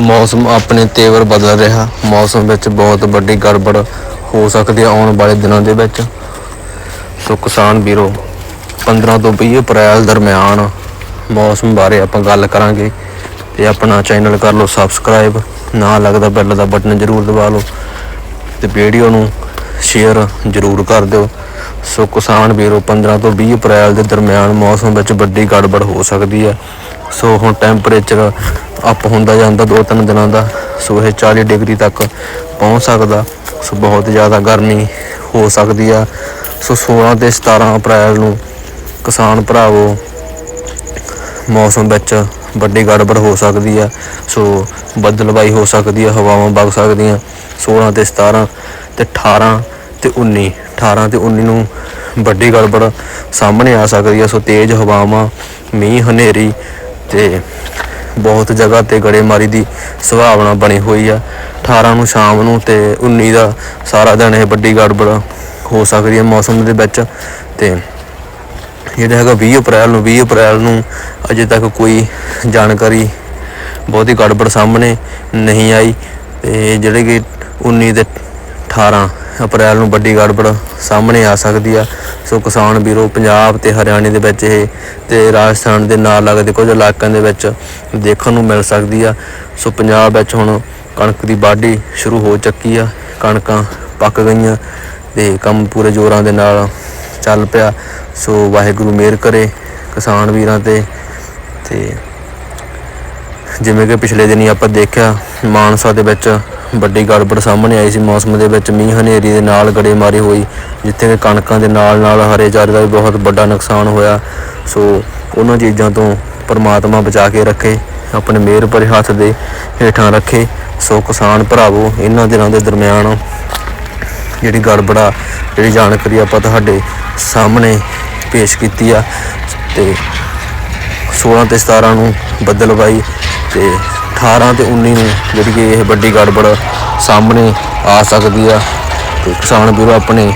ਮੌਸਮ ਆਪਣੇ ਤੇਵਰ ਬਦਲ ਰਿਹਾ। ਮੌਸਮ ਵਿੱਚ ਬਹੁਤ ਵੱਡੀ ਗੜਬੜ ਹੋ ਸਕਦੀ ਹੈ ਆਉਣ ਵਾਲੇ ਦਿਨਾਂ ਦੇ ਵਿੱਚ। ਸੋ ਕਿਸਾਨ ਵੀਰੋ 15 ਤੋਂ 20 ਅਪ੍ਰੈਲ ਦਰਮਿਆਨ ਮੌਸਮ ਬਾਰੇ ਆਪਾਂ ਗੱਲ ਕਰਾਂਗੇ। ਤੇ ਆਪਣਾ ਚੈਨਲ ਕਰ ਲਓ, ਸਬਸਕ੍ਰਾਈਬ। ਨਾ ਲੱਗਦਾ ਬੈਲ ਦਾ ਬਟਨ ਜ਼ਰੂਰ ਦਬਾ ਲਓ। ਤੇ ਵੀਡੀਓ ਨੂੰ ਸ਼ੇਅਰ ਜ਼ਰੂਰ ਕਰ ਦਿਓ। ਸੋ ਕਿਸਾਨ ਵੀਰੋ 15 ਤੋਂ 20 ਅਪ੍ਰੈਲ ਦੇ ਦਰਮਿਆਨ ਮੌਸਮ ਵਿੱਚ ਵੱਡੀ ਗੜਬੜ ਹੋ ਸਕਦੀ ਹੈ। ਸੋ ਹੁਣ ਟੈਂਪਰੇਚਰ ਅਪ ਹੁੰਦਾ ਜਾਂਦਾ ਦੋ ਤਿੰਨ ਦਿਨਾਂ ਦਾ। ਸੋ ਇਹ 40 ਡਿਗਰੀ ਤੱਕ ਪਹੁੰਚ ਸਕਦਾ। ਸੋ ਬਹੁਤ ਜ਼ਿਆਦਾ ਗਰਮੀ ਹੋ ਸਕਦੀ ਆ। ਸੋ 16 ਤੇ 17 ਅਪ੍ਰੈਲ ਨੂੰ ਕਿਸਾਨ ਭਰਾਵੋ, ਮੌਸਮ ਵਿੱਚ ਵੱਡੀ ਗੜਬੜ ਹੋ ਸਕਦੀ ਆ। ਸੋ ਬੱਦਲਵਾਈ ਹੋ ਸਕਦੀ ਆ, ਹਵਾਵਾਂ ਵਗ ਸਕਦੀਆਂ। 16 ਤੇ 17 ਤੇ 18 ਤੇ 19 18 ਤੇ 19 ਨੂੰ ਵੱਡੀ ਗੜਬੜ ਸਾਹਮਣੇ ਆ ਸਕਦੀ ਆ। ਸੋ ਤੇਜ਼ ਹਵਾਵਾਂ, ਮੀਂਹ, ਹਨੇਰੀ ਤੇ ਬਹੁਤ ਜਗ੍ਹਾ ਤੇ ਗੜੇਮਾਰੀ ਦੀ ਸੰਭਾਵਨਾ ਬਣੀ ਹੋਈ ਆ। 18 ਨੂੰ ਸ਼ਾਮ ਨੂੰ ਤੇ 19 ਦਾ ਸਾਰਾ ਦਿਨ ਇਹ ਵੱਡੀ ਗੜਬੜ ਹੋ ਸਕਦੀ ਹੈ ਮੌਸਮ ਦੇ ਵਿੱਚ। ਤੇ ਜਿਹੜਾ ਹੈਗਾ 20 ਅਪ੍ਰੈਲ ਨੂੰ 20 ਅਪ੍ਰੈਲ ਨੂੰ ਅਜੇ ਤੱਕ ਕੋਈ ਜਾਣਕਾਰੀ ਬਹੁਤੀ ਗੜਬੜ ਸਾਹਮਣੇ ਨਹੀਂ ਆਈ। ਤੇ ਜਿਹੜੇ ਕਿ 19 ਦੇ 18 ਅਪ੍ਰੈਲ ਨੂੰ ਵੱਡੀ ਗੜਬੜ ਸਾਹਮਣੇ ਆ ਸਕਦੀ ਆ। ਸੋ ਕਿਸਾਨ ਵੀਰੋ, ਪੰਜਾਬ ਤੇ ਹਰਿਆਣੇ ਦੇ ਵਿੱਚ ਇਹ ਤੇ ਰਾਜਸਥਾਨ ਦੇ ਨਾਲ ਲੱਗਦੇ ਕੁਝ ਇਲਾਕਿਆਂ ਦੇ ਵਿੱਚ ਦੇਖਣ ਨੂੰ ਮਿਲ ਸਕਦੀ ਆ। ਸੋ ਪੰਜਾਬ ਵਿੱਚ ਹੁਣ ਕਣਕ ਦੀ ਵਾਢੀ ਸ਼ੁਰੂ ਹੋ ਚੱਕੀ ਆ। ਕਣਕਾਂ ਪੱਕ ਗਈਆਂ ਤੇ ਕੰਮ ਪੂਰੇ ਜ਼ੋਰਾਂ ਦੇ ਨਾਲ ਚੱਲ ਪਿਆ। ਸੋ ਵਾਹਿਗੁਰੂ ਮਿਹਰ ਕਰੇ ਕਿਸਾਨ ਵੀਰਾਂ ਤੇ ਤੇ ਜਿਵੇਂ ਕਿ ਪਿਛਲੇ ਦਿਨੀ ਆਪਾਂ ਦੇਖਿਆ ਮਾਨਸਾ ਦੇ ਵਿੱਚ ਵੱਡੀ ਗੜਬੜ ਸਾਹਮਣੇ ਆਈ ਸੀ, ਮੌਸਮ ਦੇ ਵਿੱਚ ਮੀਂਹ ਹਨੇਰੀ ਦੇ ਨਾਲ ਗੜੇਮਾਰੀ ਹੋਈ, ਜਿੱਥੇ ਕਿ ਕਣਕਾਂ ਦੇ ਨਾਲ ਨਾਲ ਹਰੇ ਚਾਰੇ ਦਾ ਵੀ ਬਹੁਤ ਵੱਡਾ ਨੁਕਸਾਨ ਹੋਇਆ। ਸੋ ਉਹਨਾਂ ਚੀਜ਼ਾਂ ਤੋਂ ਪਰਮਾਤਮਾ ਬਚਾ ਕੇ ਰੱਖੇ, ਆਪਣੇ ਮਿਹਰ ਭਰੇ ਹੱਥ ਦੇ ਹੇਠਾਂ ਰੱਖੇ। ਸੋ ਕਿਸਾਨ ਭਰਾਵੋ, ਇਹਨਾਂ ਦਿਨਾਂ ਦੇ ਦਰਮਿਆਨ ਜਿਹੜੀ ਗੜਬੜਾ ਜਿਹੜੀ ਜਾਣਕਾਰੀ ਆਪਾਂ ਤੁਹਾਡੇ ਸਾਹਮਣੇ ਪੇਸ਼ ਕੀਤੀ ਆ, ਤੇ 16 ਤੇ 17 ਨੂੰ ਬੱਦਲਵਾਈ ਤੇ 18 ਤੇ 19 ਨੂੰ ਜਿਹੜੀ ਕਿ ਇਹ ਵੱਡੀ ਗੜਬੜ ਸਾਹਮਣੇ ਆ ਸਕਦੀ ਆ ਤੇ ਕਿਸਾਨ ਵੀਰੋ ਆਪਣੇ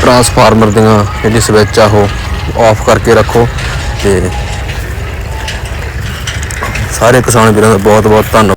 ਟਰਾਂਸਫਾਰਮਰ ਦੀਆਂ ਜਿਹੜੀ ਸਵਿੱਚ ਆ ਉਹ ਆਫ ਕਰਕੇ ਰੱਖੋ ਤੇ ਸਾਰੇ ਕਿਸਾਨ ਵੀਰਾਂ ਦਾ ਬਹੁਤ ਬਹੁਤ ਧੰਨਵਾਦ।